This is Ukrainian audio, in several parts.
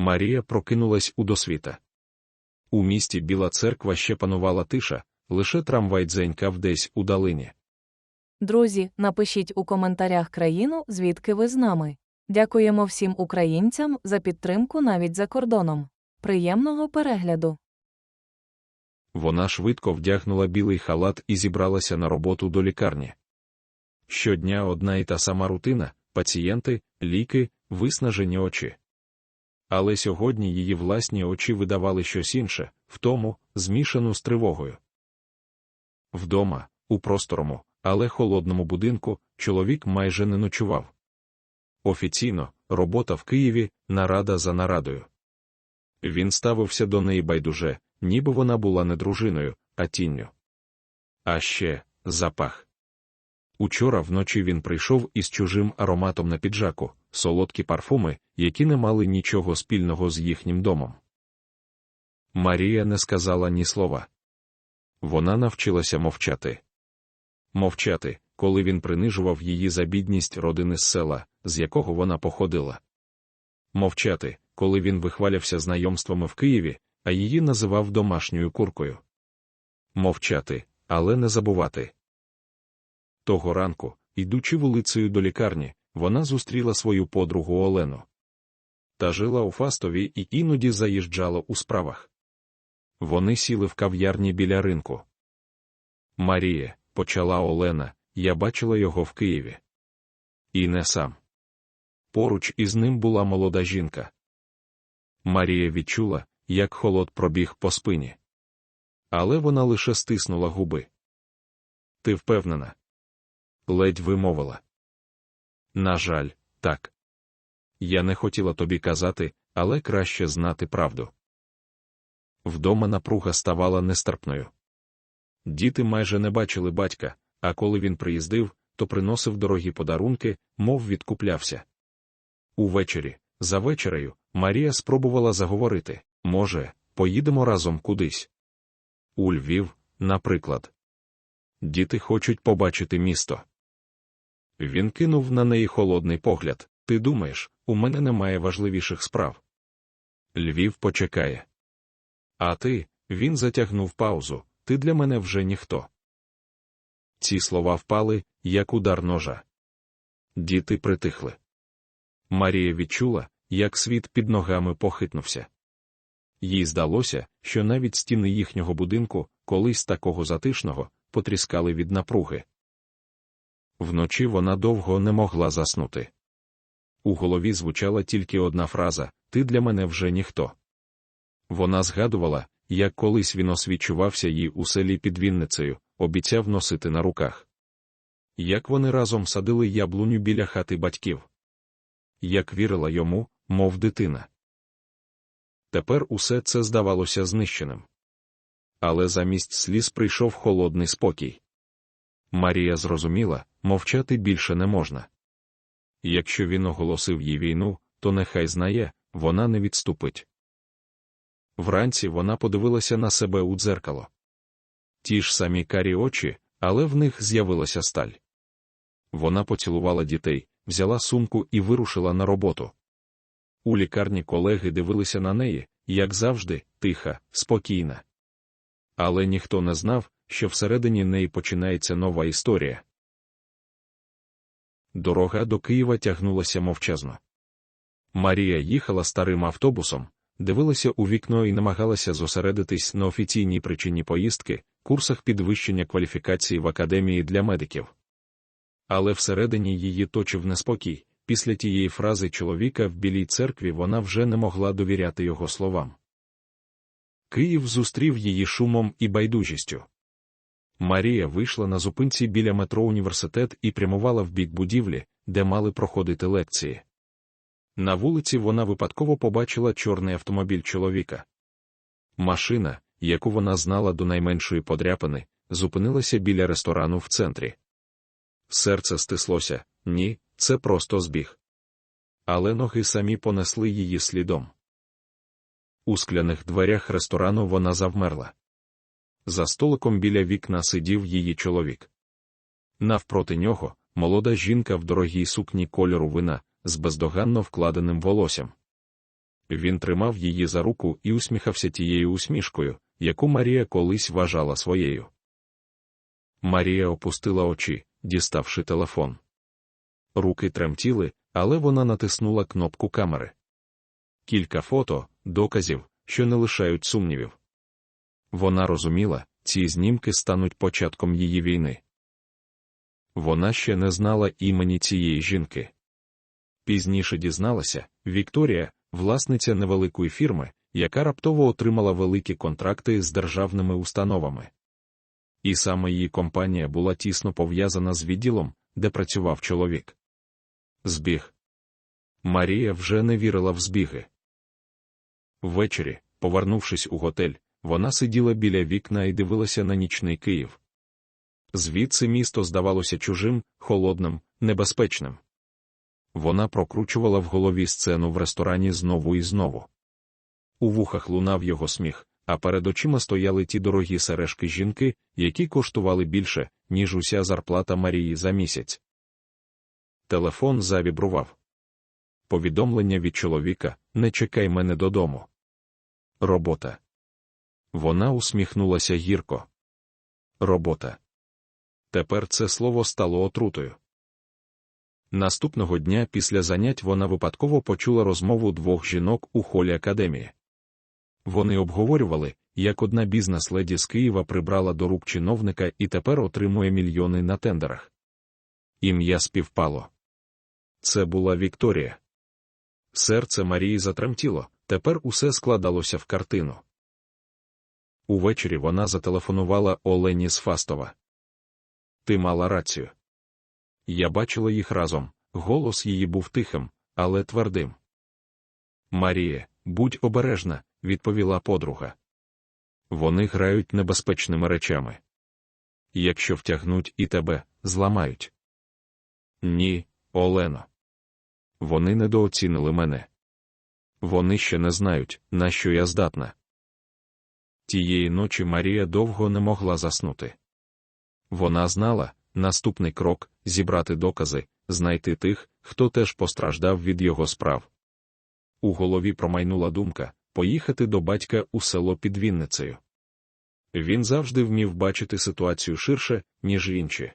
Марія прокинулась у досвіта. У місті Біла церква ще панувала тиша, лише трамвай дзенькав десь у долині. Друзі, напишіть у коментарях країну, звідки ви з нами. Дякуємо всім українцям за підтримку навіть за кордоном. Приємного перегляду! Вона швидко вдягнула білий халат і зібралася на роботу до лікарні. Щодня одна і та сама рутина, пацієнти, ліки, виснажені очі. Але сьогодні її власні очі видавали щось інше, втому, змішану з тривогою. Вдома, у просторому, але холодному будинку, чоловік майже не ночував. Офіційно, робота в Києві, нарада за нарадою. Він ставився до неї байдуже, ніби вона була не дружиною, а тінню. А ще запах. Учора вночі він прийшов із чужим ароматом на піджаку, солодкі парфуми, які не мали нічого спільного з їхнім домом. Марія не сказала ні слова. Вона навчилася мовчати. Мовчати, коли він принижував її за бідність родини з села, з якого вона походила. Мовчати, коли він вихвалявся знайомствами в Києві, а її називав домашньою куркою. Мовчати, але не забувати. Того ранку, йдучи вулицею до лікарні, вона зустріла свою подругу Олену. Та жила у Фастові і іноді заїжджала у справах. Вони сіли в кав'ярні біля ринку. Марія, почала Олена, я бачила його в Києві. І не сам. Поруч із ним була молода жінка. Марія відчула, як холод пробіг по спині. Але вона лише стиснула губи. Ти впевнена? ледь вимовила. На жаль, так. Я не хотіла тобі казати, але краще знати правду. Вдома напруга ставала нестерпною. Діти майже не бачили батька, а коли він приїздив, то приносив дорогі подарунки, мов відкуплявся. Увечері, за вечерею, Марія спробувала заговорити може, поїдемо разом кудись. У Львів, наприклад. Діти хочуть побачити місто. Він кинув на неї холодний погляд. Ти думаєш, у мене немає важливіших справ. Львів почекає. А ти, він затягнув паузу, ти для мене вже ніхто. Ці слова впали, як удар ножа. Діти притихли. Марія відчула, як світ під ногами похитнувся. Їй здалося, що навіть стіни їхнього будинку, колись такого затишного, потріскали від напруги. Вночі вона довго не могла заснути. У голові звучала тільки одна фраза Ти для мене вже ніхто. Вона згадувала, як колись він освічувався їй у селі під Вінницею, обіцяв носити на руках. Як вони разом садили яблуню біля хати батьків. Як вірила йому, мов дитина. Тепер усе це здавалося знищеним. Але замість сліз прийшов холодний спокій. Марія зрозуміла, мовчати більше не можна. Якщо він оголосив їй війну, то нехай знає, вона не відступить. Вранці вона подивилася на себе у дзеркало. Ті ж самі карі очі, але в них з'явилася сталь. Вона поцілувала дітей, взяла сумку і вирушила на роботу. У лікарні колеги дивилися на неї, як завжди, тиха, спокійна. Але ніхто не знав, що всередині неї починається нова історія. Дорога до Києва тягнулася мовчазно. Марія їхала старим автобусом, дивилася у вікно і намагалася зосередитись на офіційній причині поїздки, курсах підвищення кваліфікації в академії для медиків. Але всередині її точив неспокій. Після тієї фрази чоловіка в білій церкві вона вже не могла довіряти його словам. Київ зустрів її шумом і байдужістю. Марія вийшла на зупинці біля метро університет і прямувала в бік будівлі, де мали проходити лекції. На вулиці вона випадково побачила чорний автомобіль чоловіка. Машина, яку вона знала до найменшої подряпини, зупинилася біля ресторану в центрі. Серце стислося, ні, це просто збіг. Але ноги самі понесли її слідом. У скляних дверях ресторану вона завмерла. За столиком біля вікна сидів її чоловік. Навпроти нього молода жінка в дорогій сукні кольору вина з бездоганно вкладеним волоссям. Він тримав її за руку і усміхався тією усмішкою, яку Марія колись вважала своєю. Марія опустила очі, діставши телефон. Руки тремтіли, але вона натиснула кнопку камери. Кілька фото, доказів, що не лишають сумнівів. Вона розуміла, ці знімки стануть початком її війни. Вона ще не знала імені цієї жінки. Пізніше дізналася, Вікторія, власниця невеликої фірми, яка раптово отримала великі контракти з державними установами. І саме її компанія була тісно пов'язана з відділом, де працював чоловік. Збіг. Марія вже не вірила в збіги. Ввечері, повернувшись у готель, вона сиділа біля вікна і дивилася на нічний Київ. Звідси місто здавалося чужим, холодним, небезпечним. Вона прокручувала в голові сцену в ресторані знову і знову. У вухах лунав його сміх, а перед очима стояли ті дорогі сережки жінки, які коштували більше, ніж уся зарплата Марії за місяць. Телефон завібрував. Повідомлення від чоловіка не чекай мене додому. Робота. Вона усміхнулася гірко. Робота. Тепер це слово стало отрутою. Наступного дня після занять вона випадково почула розмову двох жінок у холі академії. Вони обговорювали, як одна бізнес-леді з Києва прибрала до рук чиновника і тепер отримує мільйони на тендерах. Ім'я співпало. Це була Вікторія. Серце Марії затремтіло, тепер усе складалося в картину. Увечері вона зателефонувала Олені з Фастова. Ти мала рацію. Я бачила їх разом, голос її був тихим, але твердим. Маріє, будь обережна, відповіла подруга. Вони грають небезпечними речами. Якщо втягнуть і тебе, зламають. Ні, Олено. Вони недооцінили мене. Вони ще не знають, на що я здатна. Тієї ночі Марія довго не могла заснути. Вона знала, наступний крок зібрати докази, знайти тих, хто теж постраждав від його справ. У голові промайнула думка поїхати до батька у село під Вінницею. Він завжди вмів бачити ситуацію ширше, ніж інші.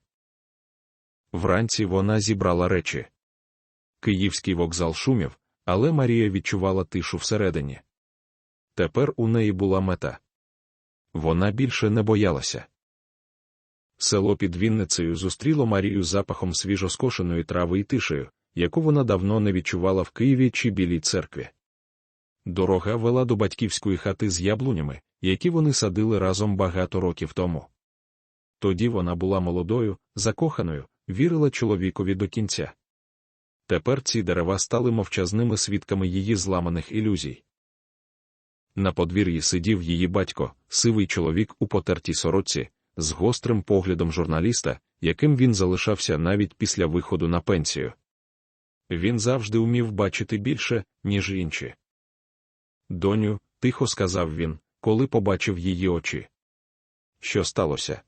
Вранці вона зібрала речі. Київський вокзал шумів, але Марія відчувала тишу всередині. Тепер у неї була мета. Вона більше не боялася. Село під Вінницею зустріло Марію запахом свіжоскошеної трави і тишею, яку вона давно не відчувала в Києві чи Білій церкві. Дорога вела до батьківської хати з яблунями, які вони садили разом багато років тому. Тоді вона була молодою, закоханою, вірила чоловікові до кінця. Тепер ці дерева стали мовчазними свідками її зламаних ілюзій. На подвір'ї сидів її батько, сивий чоловік у потертій сорочці, з гострим поглядом журналіста, яким він залишався навіть після виходу на пенсію. Він завжди умів бачити більше, ніж інші. Доню, тихо сказав він, коли побачив її очі. Що сталося?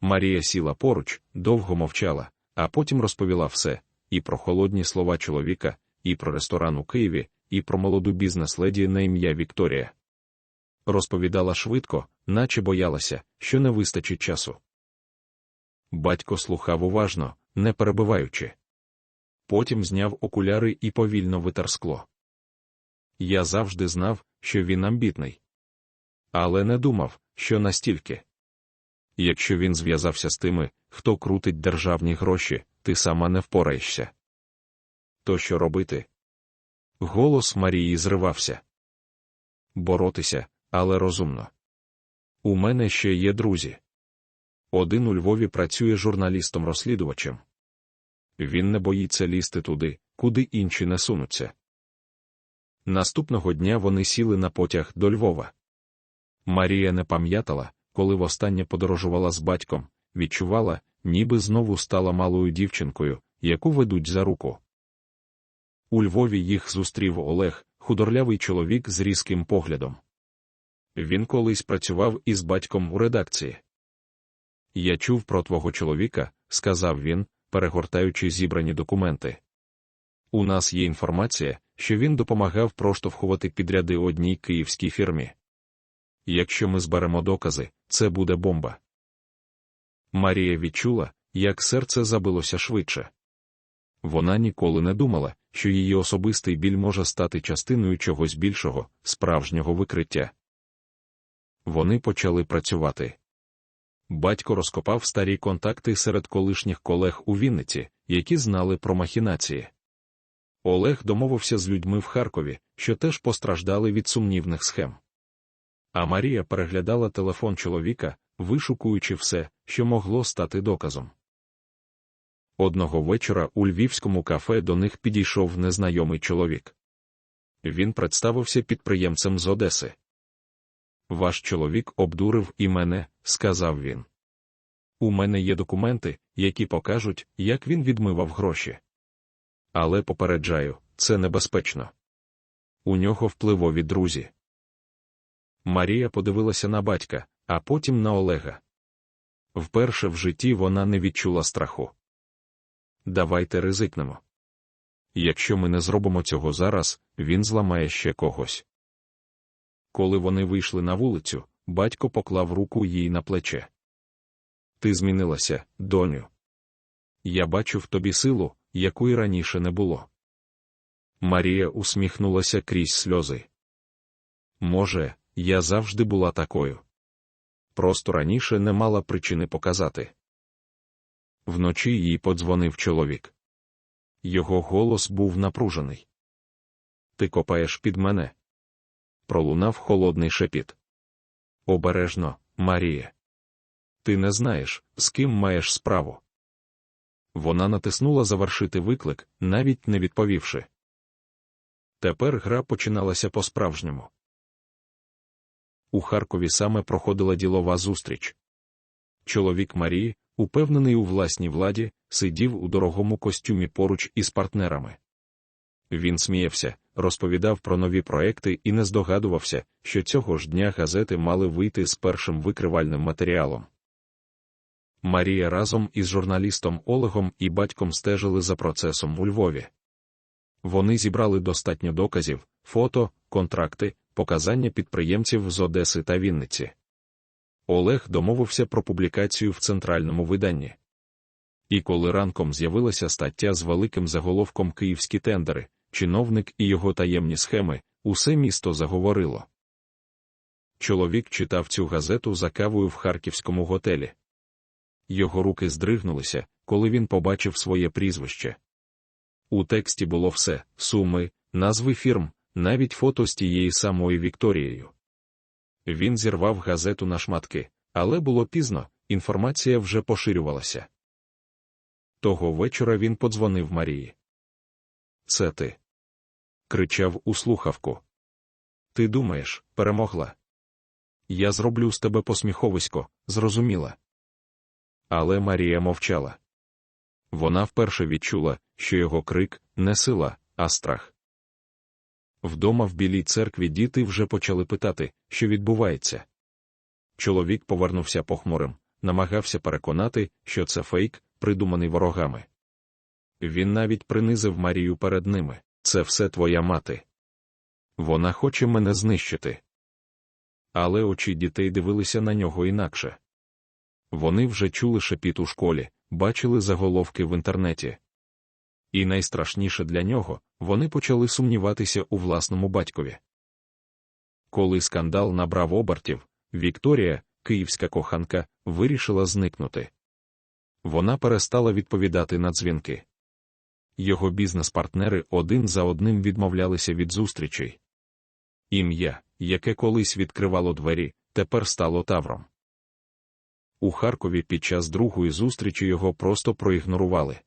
Марія сіла поруч, довго мовчала, а потім розповіла все і про холодні слова чоловіка, і про ресторан у Києві, і про молоду бізнес-леді на ім'я Вікторія. Розповідала швидко, наче боялася, що не вистачить часу. Батько слухав уважно, не перебиваючи. Потім зняв окуляри і повільно витер скло. Я завжди знав, що він амбітний. Але не думав, що настільки. Якщо він зв'язався з тими, хто крутить державні гроші, ти сама не впораєшся. То що робити? Голос Марії зривався. Боротися, але розумно. У мене ще є друзі. Один у Львові працює журналістом-розслідувачем. Він не боїться лізти туди, куди інші не сунуться. Наступного дня вони сіли на потяг до Львова. Марія не пам'ятала, коли востаннє подорожувала з батьком, відчувала, ніби знову стала малою дівчинкою, яку ведуть за руку. У Львові їх зустрів Олег, худорлявий чоловік з різким поглядом. Він колись працював із батьком у редакції. Я чув про твого чоловіка, сказав він, перегортаючи зібрані документи. У нас є інформація, що він допомагав проштовхувати підряди одній київській фірмі. Якщо ми зберемо докази, це буде бомба. Марія відчула, як серце забилося швидше. Вона ніколи не думала, що її особистий біль може стати частиною чогось більшого, справжнього викриття. Вони почали працювати. Батько розкопав старі контакти серед колишніх колег у Вінниці, які знали про махінації. Олег домовився з людьми в Харкові, що теж постраждали від сумнівних схем. А Марія переглядала телефон чоловіка, вишукуючи все, що могло стати доказом. Одного вечора у львівському кафе до них підійшов незнайомий чоловік. Він представився підприємцем з Одеси. Ваш чоловік обдурив і мене, сказав він. У мене є документи, які покажуть, як він відмивав гроші. Але попереджаю, це небезпечно. У нього впливові друзі. Марія подивилася на батька, а потім на Олега. Вперше в житті вона не відчула страху. Давайте ризикнемо. Якщо ми не зробимо цього зараз, він зламає ще когось. Коли вони вийшли на вулицю, батько поклав руку їй на плече. Ти змінилася, доню. Я бачу в тобі силу, якої раніше не було. Марія усміхнулася крізь сльози. Може, я завжди була такою. Просто раніше не мала причини показати. Вночі їй подзвонив чоловік. Його голос був напружений. Ти копаєш під мене. Пролунав холодний шепіт. Обережно, Марія. Ти не знаєш, з ким маєш справу. Вона натиснула завершити виклик, навіть не відповівши. Тепер гра починалася по-справжньому. У Харкові саме проходила ділова зустріч. Чоловік Марії, упевнений у власній владі, сидів у дорогому костюмі поруч із партнерами. Він сміявся, розповідав про нові проекти і не здогадувався, що цього ж дня газети мали вийти з першим викривальним матеріалом. Марія разом із журналістом Олегом і батьком стежили за процесом у Львові. Вони зібрали достатньо доказів, фото, контракти, показання підприємців з Одеси та Вінниці. Олег домовився про публікацію в центральному виданні. І коли ранком з'явилася стаття з великим заголовком Київські тендери, чиновник і його таємні схеми, усе місто заговорило. Чоловік читав цю газету за кавою в харківському готелі. Його руки здригнулися, коли він побачив своє прізвище. У тексті було все суми, назви фірм, навіть фото з тією самою Вікторією. Він зірвав газету на шматки, але було пізно, інформація вже поширювалася. Того вечора він подзвонив Марії. Це ти. кричав у слухавку. Ти думаєш, перемогла? Я зроблю з тебе посміховисько, зрозуміла. Але Марія мовчала. Вона вперше відчула, що його крик не сила, а страх. Вдома в білій церкві діти вже почали питати, що відбувається. Чоловік повернувся похмурим, намагався переконати, що це фейк, придуманий ворогами. Він навіть принизив Марію перед ними це все твоя мати. Вона хоче мене знищити. Але очі дітей дивилися на нього інакше. Вони вже чули шепіт у школі, бачили заголовки в інтернеті. І найстрашніше для нього вони почали сумніватися у власному батькові. Коли скандал набрав обертів, Вікторія, київська коханка, вирішила зникнути. Вона перестала відповідати на дзвінки. Його бізнес-партнери один за одним відмовлялися від зустрічей. Ім'я, яке колись відкривало двері, тепер стало тавром. У Харкові під час другої зустрічі його просто проігнорували.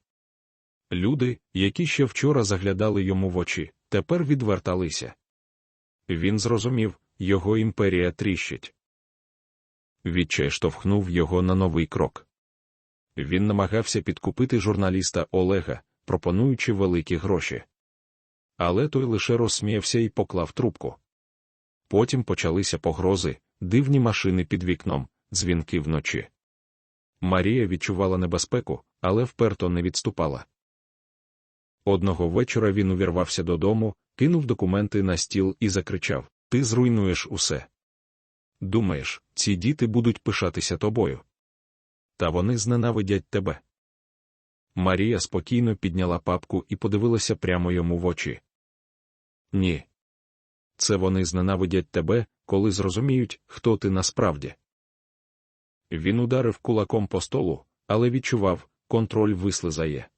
Люди, які ще вчора заглядали йому в очі, тепер відверталися. Він зрозумів, його імперія тріщить. Відчай штовхнув його на новий крок. Він намагався підкупити журналіста Олега, пропонуючи великі гроші. Але той лише розсміявся і поклав трубку. Потім почалися погрози, дивні машини під вікном, дзвінки вночі. Марія відчувала небезпеку, але вперто не відступала. Одного вечора він увірвався додому, кинув документи на стіл і закричав: Ти зруйнуєш усе. Думаєш, ці діти будуть пишатися тобою. Та вони зненавидять тебе. Марія спокійно підняла папку і подивилася прямо йому в очі. Ні. Це вони зненавидять тебе, коли зрозуміють, хто ти насправді. Він ударив кулаком по столу, але відчував, контроль вислизає.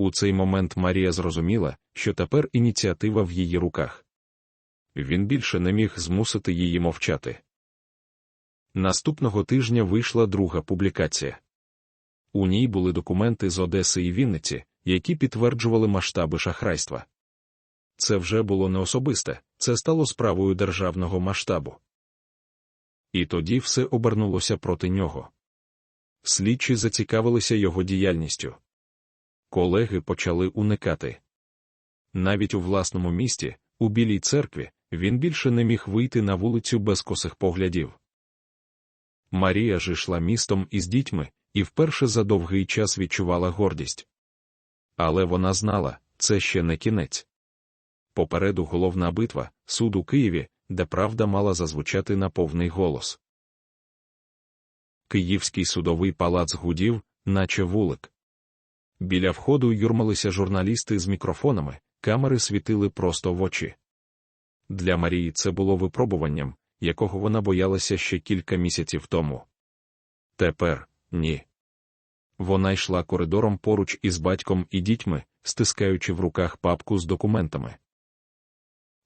У цей момент Марія зрозуміла, що тепер ініціатива в її руках. Він більше не міг змусити її мовчати. Наступного тижня вийшла друга публікація. У ній були документи з Одеси і Вінниці, які підтверджували масштаби шахрайства. Це вже було не особисте, це стало справою державного масштабу. І тоді все обернулося проти нього. Слідчі зацікавилися його діяльністю. Колеги почали уникати. Навіть у власному місті, у Білій церкві, він більше не міг вийти на вулицю без косих поглядів. Марія ж йшла містом із дітьми і вперше за довгий час відчувала гордість. Але вона знала, це ще не кінець. Попереду головна битва, суд у Києві, де правда мала зазвучати на повний голос. Київський судовий палац гудів, наче вулик. Біля входу юрмалися журналісти з мікрофонами, камери світили просто в очі. Для Марії це було випробуванням, якого вона боялася ще кілька місяців тому. Тепер ні. Вона йшла коридором поруч із батьком і дітьми, стискаючи в руках папку з документами.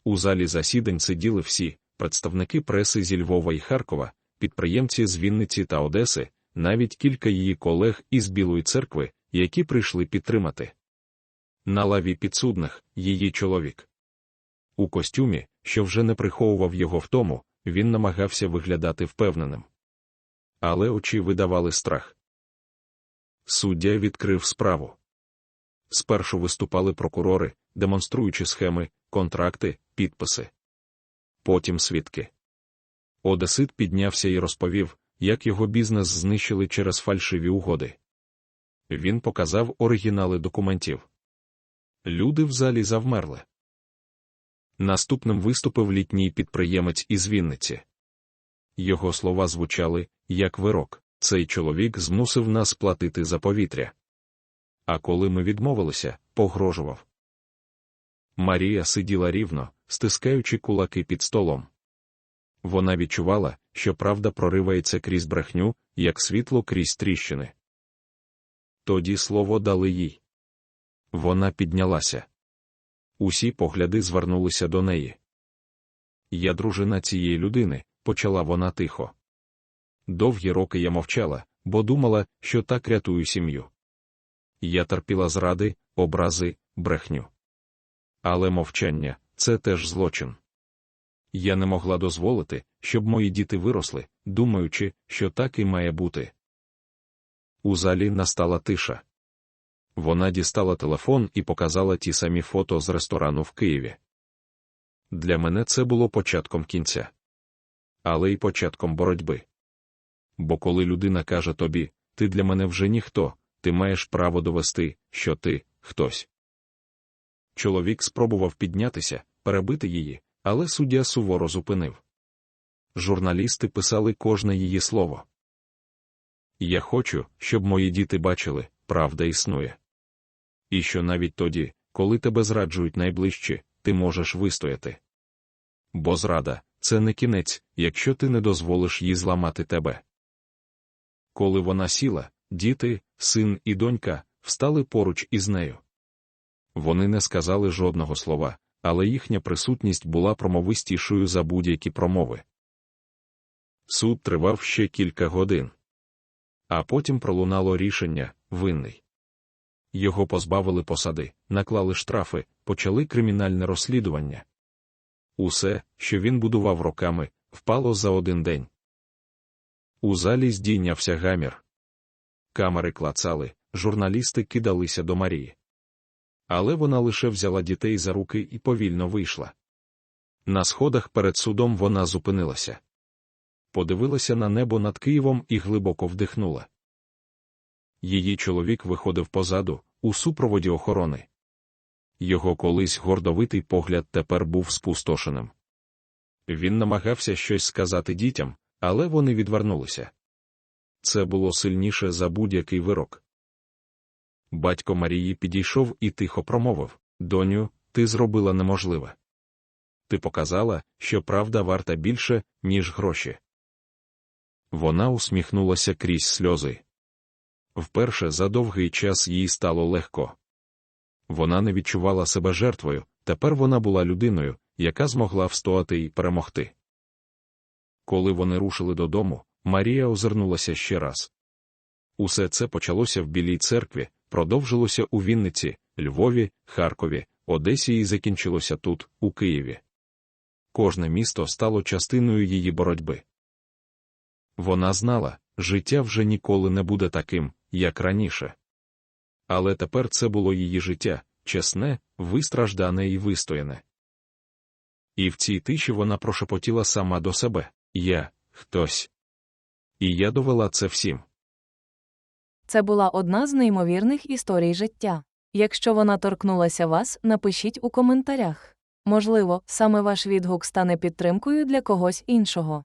У залі засідань сиділи всі представники преси зі Львова і Харкова, підприємці з Вінниці та Одеси, навіть кілька її колег із Білої церкви, які прийшли підтримати. На лаві підсудних її чоловік. У костюмі, що вже не приховував його в тому, він намагався виглядати впевненим. Але очі видавали страх. Суддя відкрив справу. Спершу виступали прокурори, демонструючи схеми, контракти, підписи. Потім свідки. Одесит піднявся і розповів, як його бізнес знищили через фальшиві угоди. Він показав оригінали документів. Люди в залі завмерли. Наступним виступив літній підприємець із Вінниці. Його слова звучали як вирок. Цей чоловік змусив нас платити за повітря. А коли ми відмовилися, погрожував. Марія сиділа рівно, стискаючи кулаки під столом. Вона відчувала, що правда проривається крізь брехню, як світло крізь тріщини. Тоді слово дали їй. Вона піднялася. Усі погляди звернулися до неї. Я дружина цієї людини, почала вона тихо. Довгі роки я мовчала, бо думала, що так рятую сім'ю. Я терпіла зради, образи, брехню. Але мовчання це теж злочин. Я не могла дозволити, щоб мої діти виросли, думаючи, що так і має бути. У залі настала тиша. Вона дістала телефон і показала ті самі фото з ресторану в Києві. Для мене це було початком кінця, але й початком боротьби. Бо коли людина каже тобі, ти для мене вже ніхто, ти маєш право довести, що ти хтось. Чоловік спробував піднятися, перебити її, але суддя суворо зупинив. Журналісти писали кожне її слово. Я хочу, щоб мої діти бачили, правда існує. І що навіть тоді, коли тебе зраджують найближчі, ти можеш вистояти. Бо зрада це не кінець, якщо ти не дозволиш їй зламати тебе. Коли вона сіла, діти, син і донька встали поруч із нею. Вони не сказали жодного слова, але їхня присутність була промовистішою за будь-які промови. Суд тривав ще кілька годин. А потім пролунало рішення винний. Його позбавили посади, наклали штрафи, почали кримінальне розслідування. Усе, що він будував роками, впало за один день. У залі здійнявся гамір. Камери клацали, журналісти кидалися до Марії. Але вона лише взяла дітей за руки і повільно вийшла. На сходах перед судом вона зупинилася. Подивилася на небо над Києвом і глибоко вдихнула. Її чоловік виходив позаду, у супроводі охорони. Його колись гордовитий погляд тепер був спустошеним. Він намагався щось сказати дітям, але вони відвернулися. Це було сильніше за будь-який вирок. Батько Марії підійшов і тихо промовив Доню, ти зробила неможливе. Ти показала, що правда варта більше, ніж гроші. Вона усміхнулася крізь сльози. Вперше за довгий час їй стало легко. Вона не відчувала себе жертвою, тепер вона була людиною, яка змогла встояти і перемогти. Коли вони рушили додому, Марія озирнулася ще раз. Усе це почалося в Білій церкві, продовжилося у Вінниці, Львові, Харкові, Одесі і закінчилося тут, у Києві. Кожне місто стало частиною її боротьби. Вона знала, життя вже ніколи не буде таким, як раніше. Але тепер це було її життя, чесне, вистраждане і вистояне. І в цій тиші вона прошепотіла сама до себе Я хтось. І я довела це всім. Це була одна з неймовірних історій життя. Якщо вона торкнулася вас, напишіть у коментарях. Можливо, саме ваш відгук стане підтримкою для когось іншого.